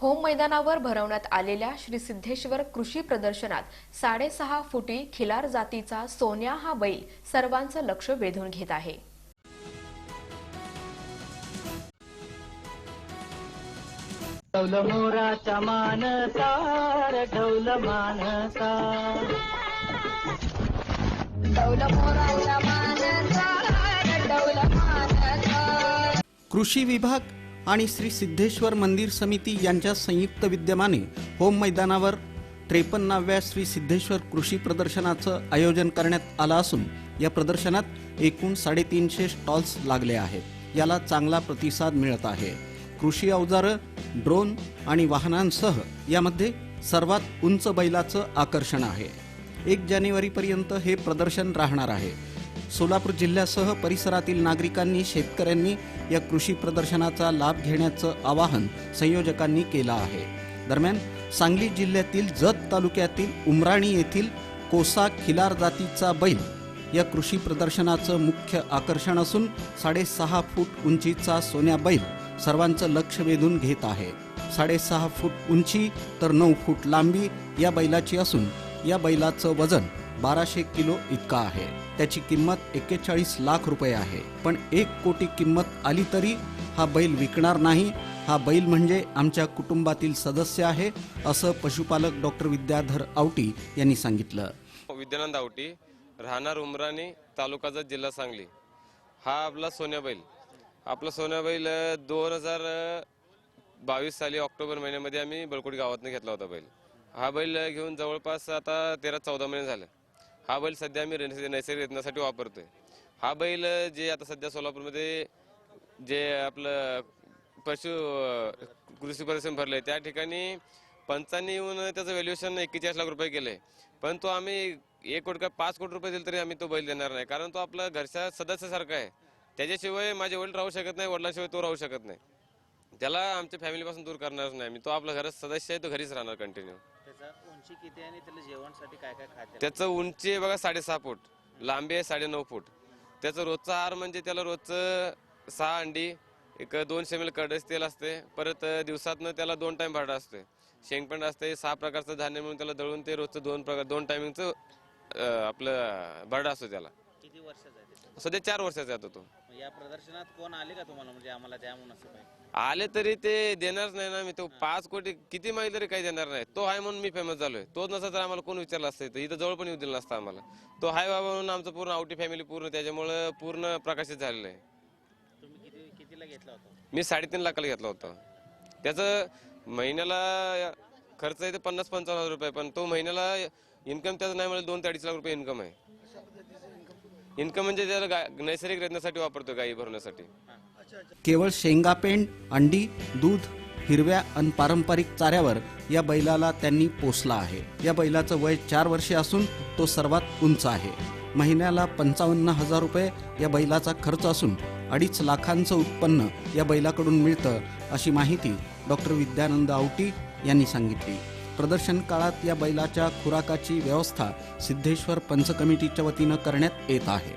Home मैदानावर भरवण्यात आलेल्या श्री सिद्धेश्वर कृषी प्रदर्शनात साडेसहा फुटी खिलार जातीचा सोन्या हा बैल सर्वांचं लक्ष वेधून घेत आहे. मानसा. कृषी विभाग आणि श्री सिद्धेश्वर मंदिर समिती यांच्या संयुक्त विद्यमाने होम मैदानावर त्रेपन्नाव्या श्री सिद्धेश्वर कृषी प्रदर्शनाचं आयोजन करण्यात आलं असून या प्रदर्शनात एकूण साडेतीनशे स्टॉल्स लागले आहेत. याला चांगला प्रतिसाद मिळत आहे. कृषी अवजारं ड्रोन आणि वाहनांसह यामध्ये सर्वात उंच बैलाचं आकर्षण आहे. एक जानेवारीपर्यंत हे प्रदर्शन राहणार आहे. सोलापूर जिल्ह्यासह परिसरातील नागरिकांनी शेतकऱ्यांनी या कृषी प्रदर्शनाचा लाभ घेण्याचं आवाहन संयोजकांनी केलं आहे. दरम्यान सांगली जिल्ह्यातील जत तालुक्यातील उमराणी येथील कोसा खिलार जातीचा बैल या कृषी प्रदर्शनाचं मुख्य आकर्षण असून साडेसहा फूट उंचीचा सोन्या बैल सर्वांचं लक्ष वेधून घेत आहे. साडेसहा फूट उंची तर नऊ फूट लांबी या बैलाची असून या बैलाचं वजन बाराशे किलो इतका आहे. त्याची किंमत एक्केचाळीस लाख रुपये आहे. पण एक कोटी किंमत आली तरी हा बैल विकणार नाही. हा बैल म्हणजे आमच्या कुटुंबातील सदस्य आहे असं पशुपालक डॉक्टर विद्याधर आवटी यांनी सांगितलं. हो, विद्यानंद आवटी राहणार उमराणी तालुकाचा जिल्हा सांगली. हा आपला सोन्या बैल. आपला सोन्या बैल दोन हजार बावीस साली ऑक्टोबर महिन्यामध्ये आम्ही बळकोट गावातून घेतला होता बैल. हा बैल घेऊन जवळपास आता तेरा चौदा महिने झाले. हा बैल सध्या आम्ही नैसर्गिक रत्नासाठी वापरतोय. हा बैल जे आता सध्या सोलापूरमध्ये जे आपलं पशु कृषी प्रदर्शन भरलंय त्या ठिकाणी पंचांनी येऊन त्याचं व्हॅल्युएशन एक्केचाळीस लाख रुपये केलंय. पण तो आम्ही एक कोटी का पाच कोटी रुपये दिले तरी आम्ही तो बैल देणार नाही. कारण तो आपला घरच्या सदस्यासारखा आहे. त्याच्याशिवाय माझे वडील राहू शकत नाही वडिलांशिवाय तो राहू शकत नाही. त्याला आमच्या फॅमिलीपासून दूर करणारच नाही मी तो आपला घरात सदस्य आहे तो घरीच राहणार कंटिन्यू त्याचा उंची किती आणि त्याला जेवणसाठी काय काय त्याचं उंची आहे बघा साडेसहा फूट. लांबी आहे साडेनऊ फूट. त्याचं रोजचा आहार म्हणजे त्याला रोजचं सहा अंडी एक दोनशे एम एल कडस तेल असते. परत दिवसातनं त्याला दोन टाइम भाडं असते. शेंगपंड असते. सहा प्रकारचं धान्य म्हणून त्याला दळून ते रोजचं दोन प्रकार दोन टायमिंगचं आपलं भाडं असतो त्याला. किती वर्षाचा आहे त्याचा सध्या चार वर्षाचा आहे आता तो. मग या प्रदर्शनात कोण आले का तुम्हाला? म्हणजे आम्हाला द्या म्हणून असं आले तरी ते देणारच नाही ना. मी तो पाच कोटी किती माहिती तरी काही देणार नाही. तो आहे म्हणून मी फेमस झालोय. तोच नसता तर आम्हाला कोण विचारलं असतं इथं? इथं जवळ पण येऊ दिलं नसतं आम्हाला. तो हाय बाबा म्हणून आमचं पूर्ण आवटी फॅमिली पूर्ण त्याच्यामुळं पूर्ण प्रकाशित झालेलं आहे. तुम्ही किती कितीला घेतला होता? मी साडेतीन लाखाला घेतला होता. त्याचं महिन्याला खर्च आहे ते पन्नास पंचावन्न हजार रुपये पण तो महिन्याला इन्कम त्याचं नाही म्हणजे दोन ते अडीच लाख रुपये इन्कम आहे. इन्कम म्हणजे त्याला नैसर्गिक रत्नासाठी वापरतो गाई भरण्यासाठी. केवळ शेंगापेंड अंडी दूध हिरव्या अन पारंपरिक चाऱ्यावर या बैलाला त्यांनी पोसला आहे. या बैलाचं वय चार वर्षे असून तो सर्वात उंच आहे. महिन्याला पंचावन्न हजार रुपये या बैलाचा खर्च असून अडीच लाखांचं उत्पन्न या बैलाकडून मिळतं अशी माहिती डॉक्टर विद्यानंद आवटी यांनी सांगितली. प्रदर्शन काळात या बैलाच्या खुराकाची व्यवस्था सिद्धेश्वर पंच कमिटीच्या वतीनं करण्यात येत आहे.